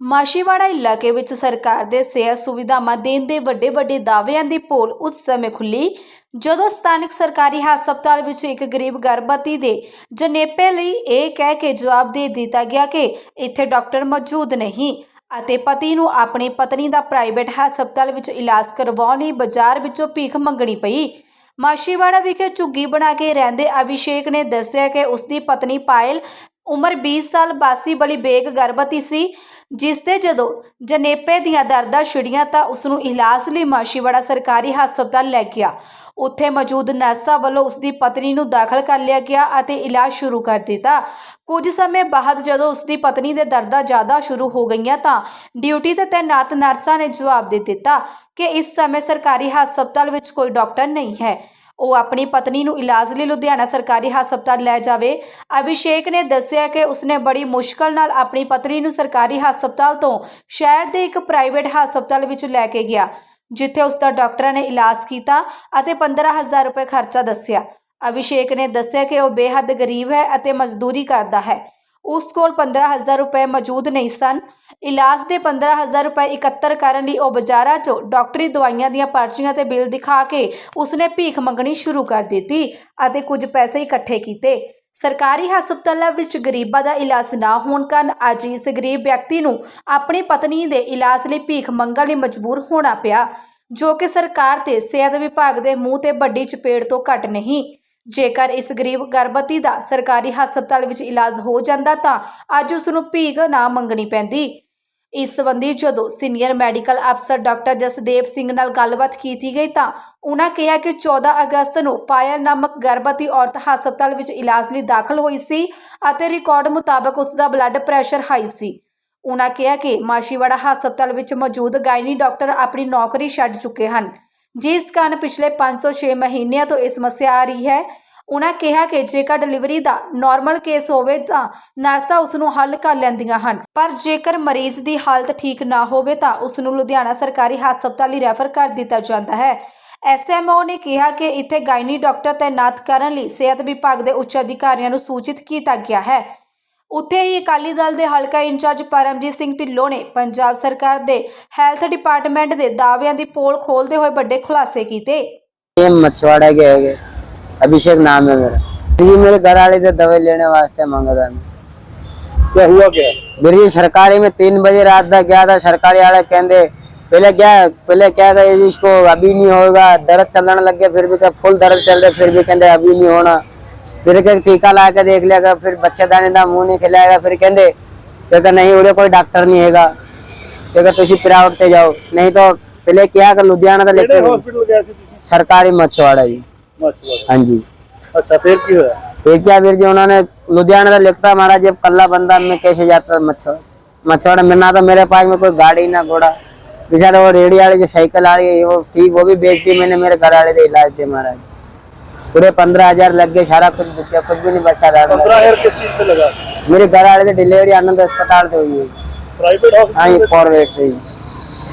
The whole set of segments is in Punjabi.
ਮਾਸ਼ੀਵਾੜਾ ਇਲਾਕੇ ਵਿੱਚ ਸਰਕਾਰ ਦੇ ਸਿਹਤ ਸੁਵਿਧਾਵਾਂ ਦੇਣ ਦੇ ਵੱਡੇ ਵੱਡੇ ਦਾਅਵਿਆਂ ਦੀ ਪੋਲ ਉਸ ਸਮੇਂ ਖੁੱਲੀ ਜਦੋਂ ਸਥਾਨਕ ਸਰਕਾਰੀ ਹਸਪਤਾਲ ਵਿੱਚ ਇੱਕ ਗਰੀਬ ਗਰਭਵਤੀ ਦੇ ਜਨੇਪੇ ਲਈ ਇਹ ਕਹਿ ਕੇ ਜਵਾਬ ਦੇ ਦਿੱਤਾ ਗਿਆ ਕਿ ਇੱਥੇ ਡਾਕਟਰ ਮੌਜੂਦ ਨਹੀਂ ਅਤੇ ਪਤੀ ਨੂੰ ਆਪਣੀ ਪਤਨੀ ਦਾ ਪ੍ਰਾਈਵੇਟ ਹਸਪਤਾਲ ਵਿੱਚ ਇਲਾਜ ਕਰਵਾਉਣ ਲਈ ਬਾਜ਼ਾਰ ਵਿੱਚੋਂ ਭੀਖ ਮੰਗਣੀ ਪਈ। ਮਾਸ਼ੀਵਾੜਾ ਵਿਖੇ ਝੁੱਗੀ ਬਣਾ ਕੇ ਰਹਿੰਦੇ ਅਭਿਸ਼ੇਕ ਨੇ ਦੱਸਿਆ ਕਿ ਉਸ ਦੀ ਪਤਨੀ ਪਾਇਲ ਉਮਰ 20 ਸਾਲ ਬਾਸੀ ਬਲੀ ਬੇਗ ਗਰਭਵਤੀ ਸੀ ਜਿਸ ਤੇ ਜਦੋਂ ਜਨੇਪੇ ਦੀਆਂ ਦਰਦਾਂ ਛਿੜੀਆਂ ਤਾਂ ਉਸ ਨੂੰ ਇਲਾਜ ਲਈ ਮਾਸ਼ੀਵਾੜਾ ਸਰਕਾਰੀ ਹਸਪਤਾਲ ਲੈ ਗਿਆ। ਉੱਥੇ ਮੌਜੂਦ ਨਰਸਾਂ ਵੱਲੋਂ ਉਸ ਦੀ ਪਤਨੀ ਨੂੰ ਦਾਖਲ ਕਰ ਲਿਆ ਗਿਆ ਅਤੇ ਇਲਾਜ ਸ਼ੁਰੂ ਕਰ ਦਿੱਤਾ। ਕੁਝ ਸਮੇਂ ਬਾਅਦ ਜਦੋਂ ਉਸ ਦੀ ਪਤਨੀ ਦੇ ਦਰਦਾਂ ਜ਼ਿਆਦਾ ਸ਼ੁਰੂ ਹੋ ਗਈਆਂ ਤਾਂ ਡਿਊਟੀ ਤੇ ਤੈਨਾਤ ਨਰਸਾਂ ਨੇ ਜਵਾਬ ਦੇ ਦਿੱਤਾ ਕਿ ਇਸ ਸਮੇਂ ਸਰਕਾਰੀ ਹਸਪਤਾਲ ਵਿੱਚ ਕੋਈ ਡਾਕਟਰ ਨਹੀਂ ਹੈ। ਉਹ ਆਪਣੀ ਪਤਨੀ ਨੂੰ ਇਲਾਜ ਲਈ ਲੁਧਿਆਣਾ ਸਰਕਾਰੀ ਹਸਪਤਾਲ ਲੈ ਜਾਵੇ। ਅਭਿਸ਼ੇਕ ਨੇ ਦੱਸਿਆ ਕਿ ਉਸਨੇ ਬੜੀ ਮੁਸ਼ਕਲ ਨਾਲ ਆਪਣੀ ਪਤਨੀ ਨੂੰ ਸਰਕਾਰੀ ਹਸਪਤਾਲ ਤੋਂ ਸ਼ਹਿਰ ਦੇ ਇੱਕ ਪ੍ਰਾਈਵੇਟ ਹਸਪਤਾਲ ਵਿੱਚ ਲੈ ਕੇ ਗਿਆ, ਜਿੱਥੇ ਉਸ ਦਾ ਡਾਕਟਰਾਂ ਨੇ ਇਲਾਜ ਕੀਤਾ ਅਤੇ 15000 ਰੁਪਏ ਖਰਚਾ ਦੱਸਿਆ। ਅਭਿਸ਼ੇਕ ਨੇ ਦੱਸਿਆ ਕਿ ਉਹ ਬੇਹੱਦ ਗਰੀਬ ਹੈ ਅਤੇ ਮਜ਼ਦੂਰੀ ਕਰਦਾ ਹੈ। ਉਸ ਕੋਲ 15000 ਰੁਪਏ ਮੌਜੂਦ ਨਹੀਂ ਸਨ। ਇਲਾਜ ਦੇ 15000 ਰੁਪਏ ਇਕੱਤਰ ਕਰਨ ਲਈ ਉਹ ਬਾਜ਼ਾਰਾਂ 'ਚੋਂ ਡਾਕਟਰੀ ਦਵਾਈਆਂ ਦੀਆਂ ਪਰਚੀਆਂ ਤੇ ਬਿੱਲ ਦਿਖਾ ਕੇ ਉਸਨੇ ਭੀਖ ਮੰਗਣੀ ਸ਼ੁਰੂ ਕਰ ਦਿੱਤੀ ਅਤੇ ਕੁਝ ਪੈਸੇ ਇਕੱਠੇ ਕੀਤੇ। ਸਰਕਾਰੀ ਹਸਪਤਾਲਾਂ ਵਿੱਚ ਗਰੀਬਾਂ ਦਾ ਇਲਾਜ ਨਾ ਹੋਣ ਕਾਰਨ ਅੱਜ ਇਸ ਗਰੀਬ ਵਿਅਕਤੀ ਨੂੰ ਆਪਣੀ ਪਤਨੀ ਦੇ ਇਲਾਜ ਲਈ ਭੀਖ ਮੰਗਣ ਲਈ ਮਜਬੂਰ ਹੋਣਾ ਪਿਆ, ਜੋ ਕਿ ਸਰਕਾਰ ਤੇ ਸਿਹਤ ਵਿਭਾਗ ਦੇ ਮੂੰਹ ਤੇ ਵੱਡੀ ਚਪੇੜ ਤੋਂ ਘੱਟ ਨਹੀਂ। ਜੇਕਰ ਇਸ ਗਰੀਬ ਗਰਭਵਤੀ ਦਾ ਸਰਕਾਰੀ ਹਸਪਤਾਲ ਵਿੱਚ ਇਲਾਜ ਹੋ ਜਾਂਦਾ ਤਾਂ ਅੱਜ ਉਸ ਨੂੰ ਭੀਖ ਨਾ ਮੰਗਣੀ ਪੈਂਦੀ। ਇਸ ਸੰਬੰਧੀ ਜਦੋਂ ਸੀਨੀਅਰ ਮੈਡੀਕਲ ਅਫਸਰ ਡਾਕਟਰ ਜਸਦੇਵ ਸਿੰਘ ਨਾਲ ਗੱਲਬਾਤ ਕੀਤੀ ਗਈ ਤਾਂ ਉਹਨਾਂ ਕਿਹਾ ਕਿ 14 ਅਗਸਤ ਨੂੰ ਪਾਇਲ ਨਾਮਕ ਗਰਭਵਤੀ ਔਰਤ ਹਸਪਤਾਲ ਵਿੱਚ ਇਲਾਜ ਲਈ ਦਾਖਲ ਹੋਈ ਸੀ ਅਤੇ ਰਿਕਾਰਡ ਮੁਤਾਬਕ ਉਸ ਦਾ ਬਲੱਡ ਪ੍ਰੈਸ਼ਰ ਹਾਈ ਸੀ। ਉਹਨਾਂ ਕਿਹਾ ਕਿ ਮਾਸ਼ੀਵਾੜਾ ਹਸਪਤਾਲ ਵਿੱਚ ਮੌਜੂਦ ਗਾਇਨੀ ਡਾਕਟਰ ਆਪਣੀ ਨੌਕਰੀ ਛੱਡ ਚੁੱਕੇ ਹਨ। ਜਿਸ ਕਾਰਨ ਪਿਛਲੇ 5 ਤੋਂ 6 ਮਹੀਨਿਆਂ ਤੋਂ ਇਹ ਸਮੱਸਿਆ ਆ ਰਹੀ ਹੈ ਉਹਨਾਂ ਕਿਹਾ ਕਿ ਜੇਕਰ ਡਿਲੀਵਰੀ ਦਾ ਨਾਰਮਲ ਕੇਸ ਹੋਵੇ ਤਾਂ ਨਰਸਾਂ ਉਸ ਨੂੰ ਹੱਲ ਕਰ ਲੈਂਦੀਆਂ ਹਨ। ਪਰ ਜੇਕਰ ਮਰੀਜ਼ ਦੀ ਹਾਲਤ ਠੀਕ ਨਾ ਹੋਵੇ ਤਾਂ ਉਸ ਨੂੰ ਲੁਧਿਆਣਾ ਸਰਕਾਰੀ ਹਸਪਤਾਲ ਲਈ ਰੈਫਰ ਕਰ ਦਿੱਤਾ ਜਾਂਦਾ ਹੈ। ਐਸਐਮਓ ਨੇ ਕਿਹਾ ਕਿ ਇੱਥੇ ਗਾਇਨੀ ਡਾਕਟਰ ਤਾਇਨਾਤ ਕਰਨ ਲਈ ਸਿਹਤ ਵਿਭਾਗ ਦੇ ਉੱਚ ਅਧਿਕਾਰੀਆਂ ਨੂੰ ਸੂਚਿਤ ਕੀਤਾ ਗਿਆ ਹੈ। ਉੱਥੇ ਹੀ ਅਕਾਲੀ ਦਲ ਦੇ ਹਲਕਾ ਇੰਚਾਰਜ ਪਰਮਜੀਤ ਸਿੰਘ ਢਿੱਲੋਂ ਨੇ ਪੰਜਾਬ ਸਰਕਾਰ ਦੇ ਹੈਲਥ ਡਿਪਾਰਟਮੈਂਟ ਦੇ ਦਾਅਵਿਆਂ ਦੀ ਪੋਲ ਖੋਲਦੇ ਹੋਏ ਵੱਡੇ ਖੁਲਾਸੇ ਕੀਤੇ। ਇਹ ਮਚਵਾੜਾ ਗਏ अभिषेक नाम है मेरा जी मेरे घर वाले से दवाई लेने वास्ते मांगा था मैं क्या हुआ क्या मेरी सरकारी में तीन बजे रात तक गया था सरकारी वाले कहते पहले क्या पहले क्या कहे जी इसको अभी नहीं होगा दर्द चलने लग गया फिर भी क्या फुल दर्द चल रहे फिर भी कहते अभी नहीं होना फिर क्या टीका ला के देख लिया फिर बच्चेदानी का मुंह नहीं खिलाएगा फिर कहते कहते नहीं उड़े कोई डॉक्टर नहीं हैगा कहते तुम प्राइवेट से जाओ नहीं तो पहले क्या कर लुधियाना तो ਕਿਹੜੇ लेके ਹਸਪੀਟਲ ਗਿਆ ਸੀ ਤੁਸੀਂ सरकारी मछुआड़ा जी ਮਛਵਾੜਾ हाँ जी ਅੱਛਾ ਫਿਰ ਕੀ ਹੋਇਆ फिर क्या फिर जी उन्होंने लुधियाना से लिखता महाराज जब कल्ला बंदा मैं कैसे जाता मछुआरा मछुआरा में ना तो मेरे पास में कोई गाड़ी ना घोड़ा बेचारा वो रेडी वाली जो साइकिल आ रही है वो थी वो भी बेच दी मैंने मेरे घर वाले से इलाज थे महाराज पूरे पंद्रह हजार लग गए सारा कुछ बचा कुछ भी नहीं बचा था पंद्रह हजार किस चीज पे लगा मेरे घर वाले से डिलीवरी आनंद अस्पताल से हुई है प्राइवेट हाँ जी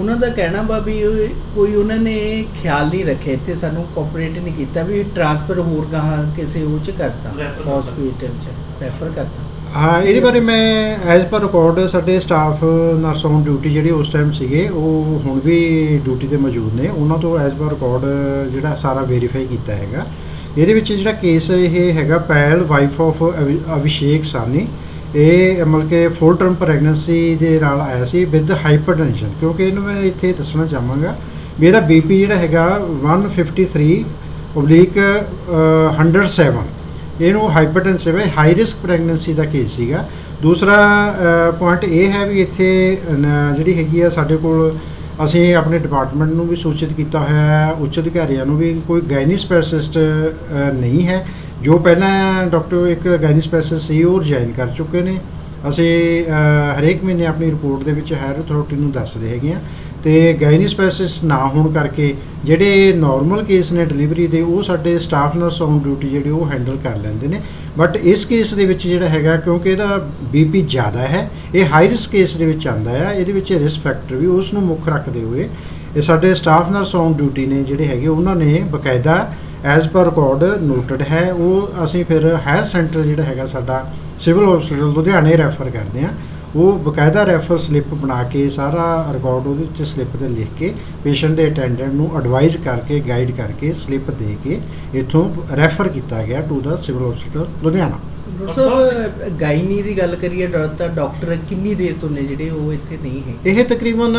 ਉਹਨਾਂ ਦਾ ਕਹਿਣਾ ਵਾ ਵੀ ਉਹ- ਕੋਈ ਉਹਨਾਂ ਨੇ ਖਿਆਲ ਨਹੀਂ ਰੱਖਿਆ ਇੱਥੇ ਸਾਨੂੰ ਕੋਆਪਰੇਟ ਨਹੀਂ ਕੀਤਾ ਵੀ ਟ੍ਰਾਂਸਫਰ ਹੋਰ ਗਾਹਾਂ ਕਿਸੇ ਉਹ ਚ ਕਰਤਾ ਹਸਪੀਟਲ ਚ ਰੈਫਰ ਕਰਤਾ। ਹਾਂ ਇਹਦੇ ਬਾਰੇ ਮੈਂ ਐਜ਼ ਪਰ ਰਿਕਾਰਡ ਸਾਡੇ ਸਟਾਫ ਨਰਸ ਔਨ ਡਿਊਟੀ ਜਿਹੜੇ ਉਸ ਟਾਈਮ ਸੀਗੇ ਉਹ ਹੁਣ ਵੀ ਡਿਊਟੀ ਤੇ ਮੌਜੂਦ ਨੇ। ਉਹਨਾਂ ਤੋਂ ਐਜ਼ ਪਰ ਰਿਕਾਰਡ ਜਿਹੜਾ ਸਾਰਾ ਵੈਰੀਫਾਈ ਕੀਤਾ ਹੈਗਾ। ਇਹਦੇ ਵਿੱਚ ਜਿਹੜਾ ਕੇਸ ਇਹ ਹੈਗਾ ਪੈਲ ਵਾਈਫ ਆਫ ਅਭਿਸ਼ੇਕ ਸਾਨੀ ਇਹ ਮਤਲਬ ਕਿ ਫੁੱਲ ਟਰਮ ਪ੍ਰੈਗਨੈਂਸੀ ਦੇ ਨਾਲ ਆਇਆ ਸੀ ਵਿਦ ਹਾਈਪਰਟੈਂਸ਼ਨ ਕਿਉਂਕਿ ਇਹਨੂੰ ਮੈਂ ਇੱਥੇ ਦੱਸਣਾ ਚਾਹਾਂਗਾ ਵੀ ਇਹਦਾ ਬੀਪੀ ਜਿਹੜਾ ਹੈਗਾ 153 ਓਬਲੀਕ 107 ਇਹਨੂੰ ਹਾਈਪਰਟੈਂਸਿਵ ਹੈ ਹਾਈ ਰਿਸਕ ਪ੍ਰੈਗਨੈਂਸੀ ਦਾ ਕੇਸ ਸੀਗਾ। ਦੂਸਰਾ ਪੁਆਇੰਟ ਇਹ ਹੈ ਵੀ ਇੱਥੇ ਜਿਹੜੀ ਹੈਗੀ ਆ ਸਾਡੇ ਕੋਲ, ਅਸੀਂ ਆਪਣੇ ਡਿਪਾਰਟਮੈਂਟ ਨੂੰ ਵੀ ਸੂਚਿਤ ਕੀਤਾ ਹੋਇਆ ਹੈ, ਉੱਚ ਅਧਿਕਾਰੀਆਂ ਨੂੰ ਵੀ ਕੋਈ ਗਾਇਨੀ ਸਪੈਸ਼ਲਿਸਟ ਨਹੀਂ ਹੈ। ਜੋ ਪਹਿਲਾਂ ਡਾਕਟਰ ਇੱਕ ਗਾਇਨੀ ਸਪੈਸ਼ਲਿਸਟ ਸੀ, ਉਹ ਰਿਜ਼ਾਈਨ ਕਰ ਚੁੱਕੇ ਨੇ। ਅਸੀਂ ਹਰੇਕ ਮਹੀਨੇ ਆਪਣੀ ਰਿਪੋਰਟ ਦੇ ਵਿੱਚ ਹਾਇਰ ਅਥਾਰਟੀ ਨੂੰ ਦੱਸਦੇ ਹੈਗੇ ਆ। ਤੇ ਗਾਇਨੀ ਸਪੈਸ਼ਲਿਸਟ ਨਾ ਹੋਣ ਕਰਕੇ ਜਿਹੜੇ ਨਾਰਮਲ ਕੇਸ ਨੇ ਡਿਲੀਵਰੀ ਦੇ, ਉਹ ਸਾਡੇ ਸਟਾਫ ਨਰਸ ਔਨ ਡਿਊਟੀ ਜਿਹੜੇ, ਉਹ ਹੈਂਡਲ ਕਰ ਲੈਂਦੇ ਨੇ। ਬਟ ਇਸ ਕੇਸ ਦੇ ਵਿੱਚ ਜਿਹੜਾ ਹੈਗਾ, ਕਿਉਂਕਿ ਇਹਦਾ ਬੀਪੀ ਜ਼ਿਆਦਾ ਹੈ, ਇਹ ਹਾਈ ਰਿਸਕ ਕੇਸ ਦੇ ਵਿੱਚ ਆਂਦਾ ਆ, ਇਹਦੇ ਵਿੱਚ ਰਿਸਕ ਫੈਕਟਰ ਵੀ ਉਸ ਨੂੰ ਮੁੱਖ ਰੱਖਦੇ ਹੋਏ, ਇਹ ਸਾਡੇ ਸਟਾਫ ਨਰਸ ਔਨ ਡਿਊਟੀ ਨੇ ਜਿਹੜੇ ਹੈਗੇ, ਉਹਨਾਂ ਨੇ ਬਕਾਇਦਾ ਐਜ਼ ਪਰ ਰਿਕਾਰਡ ਨੋਟਡ ਹੈ, ਉਹ ਅਸੀਂ ਫਿਰ ਹਾਇਰ ਸੈਂਟਰ ਜਿਹੜਾ ਹੈਗਾ ਸਾਡਾ ਸਿਵਲ ਹਸਪੀਟਲ ਲੁਧਿਆਣੇ ਰੈਫਰ ਕਰਦੇ ਹਾਂ। ਉਹ ਬਕਾਇਦਾ ਰੈਫਰ ਸਲਿੱਪ ਬਣਾ ਕੇ ਸਾਰਾ ਰਿਕਾਰਡ ਉਹਦੇ ਵਿੱਚ ਸਲਿੱਪ ਤੇ ਲਿਖ ਕੇ ਪੇਸ਼ੈਂਟ ਦੇ ਅਟੈਂਡੈਂਟ ਨੂੰ ਐਡਵਾਈਜ਼ ਕਰਕੇ ਗਾਈਡ ਕਰਕੇ ਸਲਿੱਪ ਦੇ ਕੇ ਇੱਥੋਂ ਰੈਫਰ ਕੀਤਾ ਗਿਆ to the civil hospital Ludhiana. Doctor gynae ਦੀ ਗੱਲ ਕਰੀਏ ਤਾਂ ਡਾਕਟਰ ਕਿੰਨੀ ਦੇਰ ਤੋਂ ਨੇ ਜਿਹੜੇ ਉਹ ਇੱਥੇ ਨਹੀਂ ਹੈ? ਇਹ ਤਕਰੀਬਨ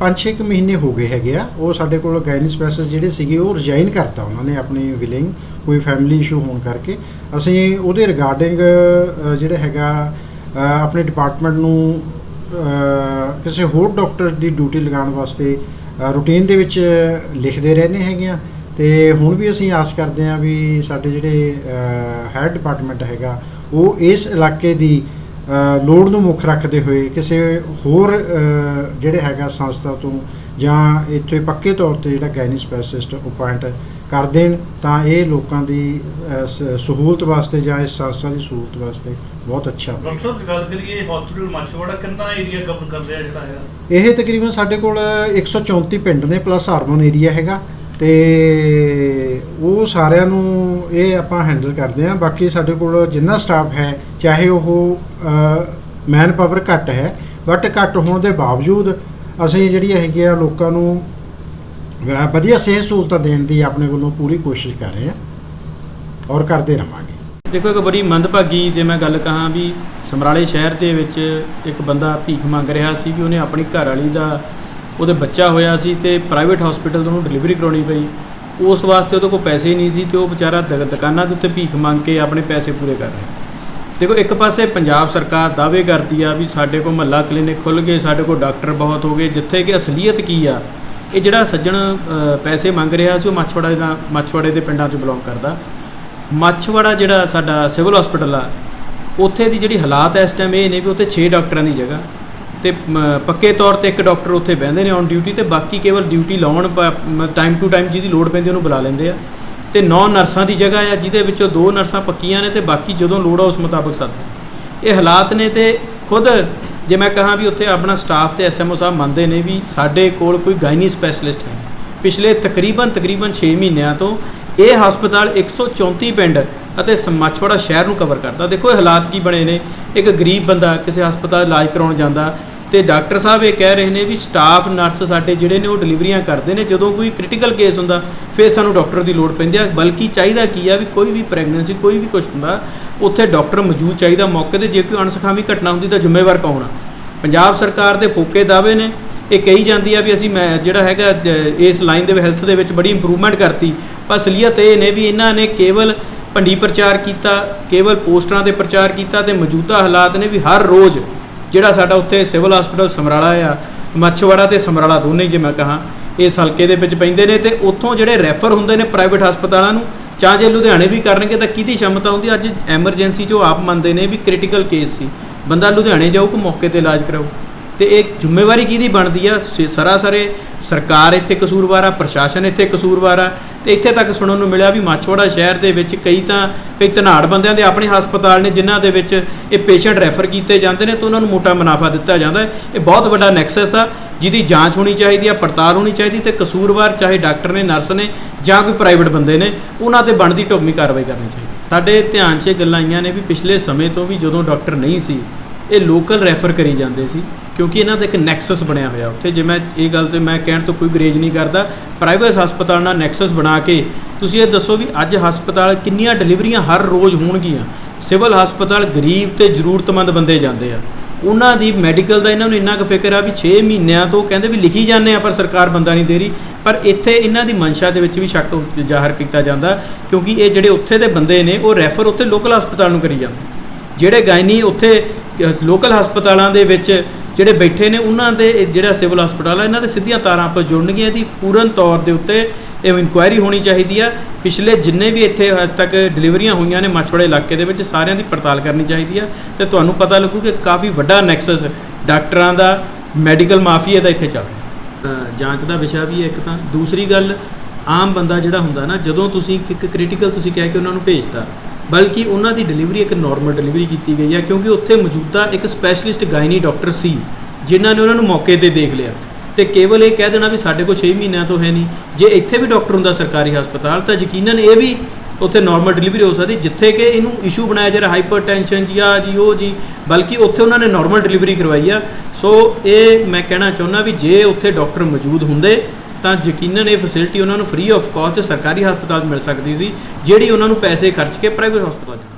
5-6 ਮਹੀਨੇ ਹੋ ਗਏ ਹੈਗੇ ਆ। ਉਹ ਸਾਡੇ ਕੋਲ ਗਾਇਨੀ ਸਪੈਸ਼ਲਿਸਟ ਜਿਹੜੇ ਸੀਗੇ, ਉਹ ਰਿਜ਼ਾਈਨ ਕਰਤਾ ਉਹਨਾਂ ਨੇ ਆਪਣੀ ਵਿਲਿੰਗ, ਕੋਈ ਫੈਮਿਲੀ ਇਸ਼ੂ ਹੋਣ ਕਰਕੇ। ਅਸੀਂ ਉਹਦੇ ਰਿਗਾਰਡਿੰਗ ਜਿਹੜਾ ਹੈਗਾ ਆਪਣੇ ਡਿਪਾਰਟਮੈਂਟ ਨੂੰ ਕਿਸੇ ਹੋਰ ਡਾਕਟਰ ਦੀ ਡਿਊਟੀ ਲਗਾਉਣ ਵਾਸਤੇ ਰੂਟੀਨ ਦੇ ਵਿੱਚ ਲਿਖਦੇ ਰਹਿੰਦੇ ਹੈਗੇ ਆ। ਤੇ ਹੁਣ ਵੀ ਅਸੀਂ ਆਸ ਕਰਦੇ ਹਾਂ ਵੀ ਸਾਡੇ ਜਿਹੜੇ ਹੈਡ ਡਿਪਾਰਟਮੈਂਟ ਹੈਗਾ ਉਹ ਇਸ ਇਲਾਕੇ ਦੀ ਲੋੜ ਨੂੰ ਮੁੱਖ ਰੱਖਦੇ ਹੋਏ ਕਿਸੇ ਹੋਰ ਜਿਹੜੇ ਹੈਗਾ ਸੰਸਥਾ ਤੋਂ ਜਾਂ ਇੱਥੇ ਪੱਕੇ ਤੌਰ ਤੇ ਜਿਹੜਾ ਗਾਇਨੀ ਸਪੈਸ਼ਲਿਸਟ ਅਪਾਇੰਟ ਕਰ ਦੇਣ ਤਾਂ ਇਹ ਲੋਕਾਂ ਦੀ ਸਹੂਲਤ ਵਾਸਤੇ ਜਾਂ ਇਸ ਸੰਸਥਾ ਦੀ ਸਹੂਲਤ ਵਾਸਤੇ ਬਹੁਤ ਅੱਛਾ ਹੋਵੇਗਾ ਡਾਕਟਰ ਸਾਹਿਬ ਗੱਲ ਕਰੀਏ ਹਸਪੀਟਲ ਮਾਛੀਵਾੜਾ ਕਿੰਨਾ ਏਰੀਆ ਕਵਰ ਕਰ ਰਿਹਾ ਜਿਹੜਾ ਹੈਗਾ? ਇਹ ਤਕਰੀਬਨ ਸਾਡੇ ਕੋਲ 134 ਪਿੰਡ ਨੇ ਪਲੱਸ ਅਰਬਨ ਏਰੀਆ ਹੈਗਾ। ਤੇ ਉਹ ਸਾਰਿਆਂ ਨੂੰ ਇਹ ਆਪਾਂ ਹੈਂਡਲ ਕਰਦੇ ਹਾਂ। ਬਾਕੀ ਸਾਡੇ ਕੋਲ ਜਿੰਨਾ ਸਟਾਫ ਹੈ, ਚਾਹੇ ਉਹ ਮੈਨ ਪਾਵਰ ਘੱਟ ਹੈ ਬਟ ਘੱਟ ਹੋਣ ਦੇ ਬਾਵਜੂਦ ਅਸੀਂ ਜਿਹੜੀ ਹੈਗੀ ਆ ਲੋਕਾਂ ਨੂੰ ਵਧੀਆ ਸਿਹਤ ਸਹੂਲਤਾਂ ਦੇਣ ਦੀ ਆਪਣੇ ਵੱਲੋਂ ਪੂਰੀ ਕੋਸ਼ਿਸ਼ ਕਰ ਰਹੇ ਹਾਂ ਔਰ ਕਰਦੇ ਰਹਾਂਗੇ। ਦੇਖੋ, ਇੱਕ ਬੜੀ ਮੰਦਭਾਗੀ ਜੇ ਮੈਂ ਗੱਲ ਕਹਾਂ ਵੀ ਸਮਰਾਲੇ ਸ਼ਹਿਰ ਦੇ ਵਿੱਚ ਇੱਕ ਬੰਦਾ ਭੀਖ ਮੰਗ ਰਿਹਾ ਸੀ ਵੀ ਉਹਨੇ ਆਪਣੀ ਘਰ ਵਾਲੀ ਦਾ ਉਹਦੇ ਬੱਚਾ ਹੋਇਆ ਸੀ ਤੇ ਪ੍ਰਾਈਵੇਟ ਹਸਪੀਟਲ ਤੋਂ ਉਹਨੂੰ ਡਿਲੀਵਰੀ ਕਰਾਉਣੀ ਪਈ। ਉਸ ਵਾਸਤੇ ਉਹਦੇ ਕੋਲ ਪੈਸੇ ਹੀ ਨਹੀਂ ਸੀ ਤੇ ਉਹ ਵਿਚਾਰਾ ਦੁਕਾਨਾਂ ਦੇ ਉੱਤੇ ਭੀਖ ਮੰਗ ਕੇ ਆਪਣੇ ਪੈਸੇ ਪੂਰੇ ਕਰ ਰਿਹਾ। ਦੇਖੋ, ਇੱਕ ਪਾਸੇ ਪੰਜਾਬ ਸਰਕਾਰ ਦਾਅਵੇ ਕਰਦੀ ਆ ਵੀ ਸਾਡੇ ਕੋਲ ਮਹੱਲਾ ਕਲੀਨਿਕ ਖੁੱਲ ਗਏ, ਸਾਡੇ ਕੋਲ ਡਾਕਟਰ ਬਹੁਤ ਹੋ ਗਏ, ਜਿੱਥੇ ਕਿ ਅਸਲੀਅਤ ਕੀ ਆ? ਇਹ ਜਿਹੜਾ ਸੱਜਣ ਪੈਸੇ ਮੰਗ ਰਿਹਾ ਸੀ, ਉਹ ਮੱਛਵਾੜਾ ਦੇ ਨਾਲ, ਮੱਛਵਾੜੇ ਦੇ ਪਿੰਡਾਂ ਤੋਂ ਬਿਲੋਂਗ ਕਰਦਾ। ਮੱਛਵਾੜਾ ਜਿਹੜਾ ਸਾਡਾ ਸਿਵਲ ਹਸਪੀਟਲ ਆ, ਉੱਥੇ ਦੀ ਜਿਹੜੀ ਹਾਲਾਤ ਇਸ ਟਾਈਮ ਇਹ ਨੇ ਵੀ ਉੱਥੇ 6 ਡਾਕਟਰਾਂ ਦੀ ਜਗ੍ਹਾ। ਤੇ ਪੱਕੇ ਤੌਰ ਤੇ ਇੱਕ ਡਾਕਟਰ ਉੱਥੇ ਬਹਿੰਦੇ ਨੇ ਔਨ ਡਿਊਟੀ ਤੇ ਬਾਕੀ ਕੇਵਲ ਡਿਊਟੀ ਲਾਉਣ ਟਾਈਮ ਟੂ ਟਾਈਮ ਜਿਹਦੀ ਲੋੜ ਪੈਂਦੀ ਉਹਨੂੰ ਬੁਲਾ ਲੈਂਦੇ ਆ। ਤੇ 9 ਨਰਸਾਂ ਦੀ ਜਗ੍ਹਾ ਆ, ਜਿਹਦੇ ਵਿੱਚੋਂ ਦੋ ਨਰਸਾਂ ਪੱਕੀਆਂ ਨੇ ਤੇ ਬਾਕੀ ਜਦੋਂ ਲੋੜ ਆ ਉਸ ਮੁਤਾਬਕ ਸਾਥ ਇਹ ਹਾਲਾਤ ਨੇ ਤੇ ਖੁਦ ਜੇ ਮੈਂ ਕਹਾਂ ਵੀ ਉੱਥੇ ਆਪਣਾ ਸਟਾਫ ਤੇ ਐਸਐਮਓ ਸਾਹਿਬ ਮੰਨਦੇ ਨੇ ਵੀ ਸਾਡੇ ਕੋਲ ਕੋਈ ਗਾਇਨੀ ਸਪੈਸ਼ਲਿਸਟ ਹੈ ਪਿਛਲੇ ਤਕਰੀਬਨ ਤਕਰੀਬਨ 6 ਮਹੀਨਿਆਂ ਤੋਂ ਇਹ ਹਸਪਤਾਲ 134 ਪਿੰਡ ਅਤੇ ਸਮਾਛਵਾੜਾ ਸ਼ਹਿਰ ਨੂੰ ਕਵਰ ਕਰਦਾ। ਦੇਖੋ ਇਹ ਹਾਲਾਤ ਕੀ ਬਣੇ ਨੇ। ਇੱਕ ਗਰੀਬ ਬੰਦਾ ਕਿਸੇ ਹਸਪਤਾਲ ਇਲਾਜ ਕਰਾਉਣ ਜਾਂਦਾ ਤੇ ਡਾਕਟਰ ਸਾਹਿਬ ਇਹ ਕਹਿ ਰਹੇ ਨੇ ਵੀ ਸਟਾਫ ਨਰਸ ਸਾਡੇ ਜਿਹੜੇ ਨੇ ਉਹ ਡਿਲੀਵਰੀਆਂ ਕਰਦੇ ਨੇ। ਜਦੋਂ ਕੋਈ ਕ੍ਰਿਟੀਕਲ ਕੇਸ ਹੁੰਦਾ, ਫਿਰ ਸਾਨੂੰ ਡਾਕਟਰ ਦੀ ਲੋੜ ਪੈਂਦੀ ਆ। ਬਲਕਿ ਚਾਹੀਦਾ ਕੀ ਆ ਵੀ ਕੋਈ ਵੀ ਪ੍ਰੈਗਨੈਂਸੀ ਕੋਈ ਵੀ ਕੁਝ ਹੁੰਦਾ, ਉੱਥੇ ਡਾਕਟਰ ਮੌਜੂਦ ਚਾਹੀਦਾ। ਮੌਕੇ ਤੇ ਜੇ ਕੋਈ ਅਣਸਖਾਵੀ ਘਟਨਾ ਹੁੰਦੀ ਤਾਂ ਜ਼ਿੰਮੇਵਾਰ ਕੌਣ ਆ? ਪੰਜਾਬ ਸਰਕਾਰ ਦੇ ਫੋਕੇ ਦਾਅਵੇ ਨੇ। ਇਹ ਕਹੀ ਜਾਂਦੀ ਆ ਵੀ ਅਸੀਂ ਮੈਂ ਜਿਹੜਾ ਹੈਗਾ ਇਸ ਲਾਈਨ ਦੇ ਹੈਲਥ ਦੇ ਵਿੱਚ ਬੜੀ ਇੰਪਰੂਵਮੈਂਟ ਕਰਤੀ। ਪਰ ਅਸਲੀਅਤ ਇਹ ਨੇ ਵੀ ਇਹਨਾਂ ਨੇ ਕੇਵਲ ਭੰਡੀ ਪ੍ਰਚਾਰ ਕੀਤਾ, ਕੇਵਲ ਪੋਸਟਰਾਂ ਤੇ ਪ੍ਰਚਾਰ ਕੀਤਾ ਤੇ ਮੌਜੂਦਾ ਹਾਲਾਤ ਨੇ ਵੀ ਹਰ ਰੋਜ਼ ਜਿਹੜਾ ਸਾਡਾ ਉੱਥੇ ਸਿਵਲ ਹਸਪੀਟਲ ਸਮਰਾਲਾ ਆ, ਮੱਛਵਾੜਾ ਤੇ ਸਮਰਾਲਾ ਦੋਨੇ ਜੇ ਮੈਂ ਕਹਾਂ ਇਸ ਹਲਕੇ ਦੇ ਵਿੱਚ ਪੈਂਦੇ ਨੇ ਤੇ ਉੱਥੋਂ ਜਿਹੜੇ ਰੈਫਰ ਹੁੰਦੇ ਨੇ ਪ੍ਰਾਈਵੇਟ ਹਸਪਤਾਲਾਂ ਨੂੰ ਚਾਹ ਜੇ ਲੁਧਿਆਣੇ ਵੀ ਕਰਨਗੇ ਤਾਂ ਕਿਹਦੀ ਸ਼ਮਤਾ ਹੁੰਦੀ? ਅੱਜ ਐਮਰਜੈਂਸੀ 'ਚ ਆਪ ਮੰਨਦੇ ਨੇ ਵੀ ਕ੍ਰਿਟੀਕਲ ਕੇਸ ਸੀ। ਬੰਦਾ ਲੁਧਿਆਣੇ ਜਾਊ ਕਿ ਮੌਕੇ ਤੇ ਇਲਾਜ ਕਰਾਊ? ਤੇ ਇਹ ਜ਼ਿੰਮੇਵਾਰੀ ਕਿਹਦੀ ਬਣਦੀ ਆ? ਸ- ਸਰਾਸਰੇ ਸਰਕਾਰ ਇੱਥੇ ਕਸੂਰਵਾਰ ਆ, ਪ੍ਰਸ਼ਾਸਨ ਇੱਥੇ ਕਸੂਰਵਾਰ ਆ ਤੇ ਇੱਥੇ ਤੱਕ ਸੁਣਨ ਨੂੰ ਮਿਲਿਆ ਵੀ ਮਾਛਵਾੜਾ ਸ਼ਹਿਰ ਦੇ ਵਿੱਚ ਕਈ ਤਾਂ, ਕਈ ਧਨਾੜ ਬੰਦਿਆਂ ਦੇ ਆਪਣੇ ਹਸਪਤਾਲ ਨੇ ਜਿਨ੍ਹਾਂ ਦੇ ਵਿੱਚ ਇਹ ਪੇਸ਼ੈਂਟ ਰੈਫਰ ਕੀਤੇ ਜਾਂਦੇ ਨੇ ਤੇ ਉਹਨਾਂ ਨੂੰ ਮੋਟਾ ਮੁਨਾਫਾ ਦਿੱਤਾ ਜਾਂਦਾ ਹੈ। ਇਹ ਬਹੁਤ ਵੱਡਾ ਨੈਕਸਸ ਆ, ਜਿਹਦੀ ਜਾਂਚ ਹੋਣੀ ਚਾਹੀਦੀ ਆ, ਪੜਤਾਲ ਹੋਣੀ ਚਾਹੀਦੀ ਤੇ ਕਸੂਰਵਾਰ ਚਾਹੇ ਡਾਕਟਰ ਨੇ, ਨਰਸ ਨੇ ਜਾਂ ਕੋਈ ਪ੍ਰਾਈਵੇਟ ਬੰਦੇ ਨੇ, ਉਹਨਾਂ ਤੇ ਬਣਦੀ ਢੁਕਵੀਂ ਕਾਰਵਾਈ ਕਰਨੀ ਚਾਹੀਦੀ। ਸਾਡੇ ਧਿਆਨ 'ਚ ਇਹ ਗੱਲਾਂ ਆਈਆਂ ਨੇ ਵੀ ਪਿਛਲੇ ਸਮੇਂ ਤੋਂ ਵੀ ਜਦੋਂ ਡਾਕਟਰ ਨਹੀਂ ਸੀ, ਇਹ ਲੋਕਲ ਰੈਫਰ ਕਰੀ ਜਾਂਦੇ ਸੀ। ਕਿਉਂਕਿ ਇਹਨਾਂ ਦਾ ਇੱਕ ਨੈਕਸਸ ਬਣਿਆ ਹੋਇਆ ਉੱਥੇ। ਜੇ ਮੈਂ ਇਹ ਗੱਲ ਤੇ ਮੈਂ ਕਹਿਣ ਤੋਂ ਕੋਈ ਗਰੇਜ ਨਹੀਂ ਕਰਦਾ, ਪ੍ਰਾਈਵੇਟ ਹਸਪਤਾਲ ਨਾਲ ਨੈਕਸਸ ਬਣਾ ਕੇ ਤੁਸੀਂ ਇਹ ਦੱਸੋ ਵੀ ਅੱਜ ਹਸਪਤਾਲ ਕਿੰਨੀਆਂ ਡਿਲੀਵਰੀਆਂ ਹਰ ਰੋਜ਼ ਹੋਣਗੀਆਂ? ਸਿਵਲ ਹਸਪਤਾਲ ਗਰੀਬ ਤੇ ਜ਼ਰੂਰਤਮੰਦ ਬੰਦੇ ਜਾਂਦੇ ਆ। ਉਹਨਾਂ ਦੀ ਮੈਡੀਕਲ ਦਾ ਇਹਨਾਂ ਨੂੰ ਇੰਨਾ ਕੁ ਫਿਕਰ ਆ ਵੀ 6 ਮਹੀਨਿਆਂ ਤੋਂ ਕਹਿੰਦੇ ਵੀ ਲਿਖੀ ਜਾਂਦੇ ਆ, ਪਰ ਸਰਕਾਰ ਬੰਦਾ ਨਹੀਂ ਦੇ ਰਹੀ। ਪਰ ਇੱਥੇ ਇਹਨਾਂ ਦੀ ਮਨਸ਼ਾ ਦੇ ਵਿੱਚ ਵੀ ਸ਼ੱਕ ਜ਼ਾਹਰ ਕੀਤਾ ਜਾਂਦਾ, ਕਿਉਂਕਿ ਇਹ ਜਿਹੜੇ ਉੱਥੇ ਦੇ ਬੰਦੇ ਨੇ, ਉਹ ਰੈਫਰ ਉੱਥੇ ਲੋਕਲ ਹਸਪਤਾਲ ਨੂੰ ਕਰੀ ਜਾਂਦੇ। ਜਿਹੜੇ ਗਾਇਨੀ ਉੱਥੇ ਲੋਕਲ ਹਸਪਤਾਲਾਂ ਦੇ ਵਿੱਚ ਜਿਹੜੇ ਬੈਠੇ ਨੇ, ਉਹਨਾਂ ਦੇ ਜਿਹੜਾ ਸਿਵਲ ਹਸਪਤਾਲ ਆ, ਇਹਨਾਂ ਦੇ ਸਿੱਧੀਆਂ ਤਾਰਾਂ ਆਪਾਂ ਜੁੜਨਗੀਆਂ ਇਹਦੀ। ਪੂਰਨ ਤੌਰ ਦੇ ਉੱਤੇ ਇਹ ਇਨਕੁਆਇਰੀ ਹੋਣੀ ਚਾਹੀਦੀ ਆ। ਪਿਛਲੇ ਜਿੰਨੇ ਵੀ ਇੱਥੇ ਅੱਜ ਤੱਕ ਡਿਲੀਵਰੀਆਂ ਹੋਈਆਂ ਨੇ ਮਛਵਾੜੇ ਇਲਾਕੇ ਦੇ ਵਿੱਚ, ਸਾਰਿਆਂ ਦੀ ਪੜਤਾਲ ਕਰਨੀ ਚਾਹੀਦੀ ਆ। ਤੇ ਤੁਹਾਨੂੰ ਪਤਾ ਲੱਗੂ ਕਿ ਕਾਫੀ ਵੱਡਾ ਨੈਕਸਸ ਡਾਕਟਰਾਂ ਦਾ ਮੈਡੀਕਲ ਮਾਫੀਆ ਦਾ ਇੱਥੇ ਚੱਲ ਰਿਹਾ। ਜਾਂਚ ਦਾ ਵਿਸ਼ਾ ਵੀ ਹੈ ਇੱਕ ਤਾਂ। ਦੂਸਰੀ ਗੱਲ, ਆਮ ਬੰਦਾ ਜਿਹੜਾ ਹੁੰਦਾ ਨਾ, ਜਦੋਂ ਤੁਸੀਂ ਇੱਕ ਕ੍ਰਿਟੀਕਲ ਤੁਸੀਂ ਕਹਿ ਕੇ ਉਹਨਾਂ ਨੂੰ ਭੇਜਤਾ ਬਲਕਿ ਉਹਨਾਂ ਦੀ ਡਿਲੀਵਰੀ ਇੱਕ ਨਾਰਮਲ ਡਿਲੀਵਰੀ ਕੀਤੀ ਗਈ ਹੈ ਕਿਉਂਕਿ ਉੱਥੇ ਮੌਜੂਦਾ ਇੱਕ ਸਪੈਸ਼ਲਿਸਟ ਗਾਇਨੀ ਡਾਕਟਰ ਸੀ, ਜਿਨ੍ਹਾਂ ਨੇ ਉਹਨਾਂ ਨੂੰ ਮੌਕੇ ਤੇ ਦੇਖ ਲਿਆ। ਤੇ ਕੇਵਲ ਇਹ ਕਹਿ ਦੇਣਾ ਵੀ ਸਾਡੇ ਕੋਲ 6 ਮਹੀਨਿਆਂ ਤੋਂ ਹੈ ਨਹੀਂ। ਜੇ ਇੱਥੇ ਵੀ ਡਾਕਟਰ ਹੁੰਦਾ ਸਰਕਾਰੀ ਹਸਪਤਾਲ, ਤਾਂ ਯਕੀਨਨ ਇਹ ਵੀ ਉੱਥੇ ਨਾਰਮਲ ਡਿਲੀਵਰੀ ਹੋ ਸਕਦੀ, ਜਿੱਥੇ ਕਿ ਇਹਨੂੰ ਇਸ਼ੂ ਬਣਾਇਆ ਜਾ ਰਿਹਾ ਹਾਈਪਰਟੈਂਸ਼ਨ ਜੀ ਆ ਜੀ, ਉਹ ਜੀ, ਬਲਕਿ ਉੱਥੇ ਉਹਨਾਂ ਨੇ ਨਾਰਮਲ ਡਿਲੀਵਰੀ ਕਰਵਾਈ ਆ। ਸੋ ਇਹ ਮੈਂ ਕਹਿਣਾ ਚਾਹੁੰਦਾ ਵੀ ਜੇ ਉੱਥੇ ਡਾਕਟਰ ਮੌਜੂਦ ਹੁੰਦੇ ਤਾਂ ਯਕੀਨਨ ਇਹ ਫੈਸਿਲਿਟੀ ਉਹਨਾਂ ਨੂੰ ਫ੍ਰੀ ਆਫ ਕਾਸਟ ਸਰਕਾਰੀ ਹਸਪਤਾਲ 'ਚ ਮਿਲ ਸਕਦੀ ਸੀ, ਜਿਹੜੀ ਉਹਨਾਂ ਨੂੰ ਪੈਸੇ ਖਰਚ ਕੇ ਪ੍ਰਾਈਵੇਟ ਹਸਪਤਾਲ 'ਚ